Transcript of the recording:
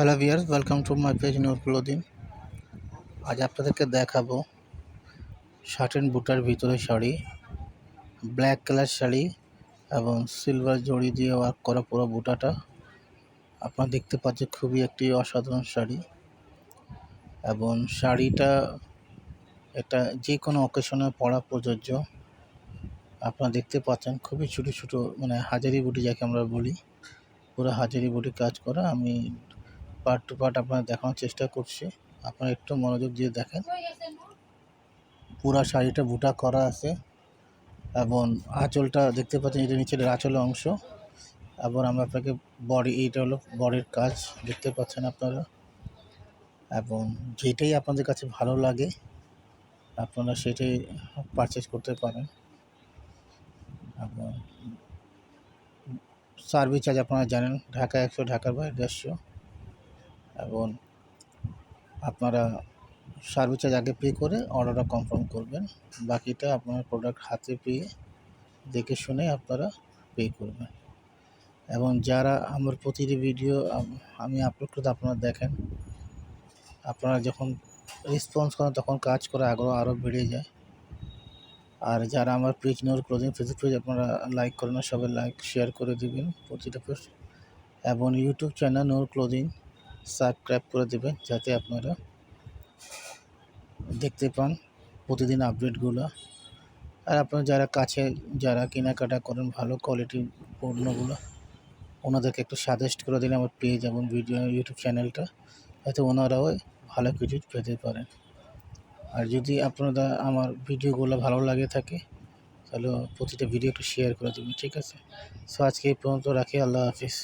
Hello viewers welcome to my page Noor Clothing আজ আপনাদেরকে দেখাবো শার্ট অ্যান্ড বুটার ভিতরে শাড়ি ব্ল্যাক কালার শাড়ি এবং সিলভার জড়ি দিয়ে ওয়ার্ক করা পুরো বুটাটা। আপনারা দেখতে পাচ্ছেন খুবই একটি অসাধারণ শাড়ি এবং শাড়িটা এটা যে কোনো অকেশনে পরা প্রযোজ্য। আপনারা দেখতে পাচ্ছেন খুবই ছোটো ছোটো মানে হাজারি বুটি যাকে আমরা বলি, পুরো হাজারি বুটি কাজ করা। আমি পার্ট টু পার্ট আপনার দেখানোর চেষ্টা করছি। আপনারা একটু মনোযোগ দিয়ে দেখেন। পুরা শাড়িটা বুটা করা আছে এবং আঁচলটা দেখতে পাচ্ছেন, এটা নিচের আঁচলের অংশ। এবং আমরা আপনাকে বডি এইটা হলো বডির কাজ দেখতে পাচ্ছেন আপনারা। এবং যেটাই আপনাদের কাছে ভালো লাগে, আপনারা সেটাই পারচেস করতে পারেন। এবং সার্ভিস চার্জ আপনারা জানেন ঢাকা একশো, ঢাকার বাইরে দেড়শো। এবং আপনারা সার্ভিস চার্জ আগে পে করে অর্ডারটা কনফার্ম করবেন। বাকিটা আপনার প্রোডাক্ট হাতে পেয়ে দেখে শুনে আপনারা পে করবেন। এবং যারা আমার প্রতিটি ভিডিও আমি আপলোড করতে আপনারা দেখেন, আপনারা যখন রেসপন্স করেন তখন কাজ করে আগ্রহ আরও বেড়ে যায়। আর যারা আমার page Noor Clothing Facebook page আপনারা লাইক করেন সবাই লাইক শেয়ার করে দিবেন প্রতিটা পোস্ট এবং YouTube channel Noor Clothing subscribe করে দেবেন, যাতে আপনারা দেখতে পান প্রতিদিন আপডেটগুলো আর আপনারা যারা কাছে, যারা কেনাকাটা করেন ভালো কোয়ালিটির পণ্যগুলো, ওনাদেরকে একটু সাজেস্ট করে দিলে আমার পেজ এবং ভিডিও ইউটিউব চ্যানেলটা যাতে ওনারাও ভালো কিছু পেতে পারেন। আর যদি আপনারা আমার ভিডিওগুলো ভালো লাগে থাকে, তাহলে প্রতিটা ভিডিও একটু শেয়ার করে দেবেন, ঠিক আছে? সো আজকে এই পর্যন্ত রাখি, আল্লাহ হাফিজ।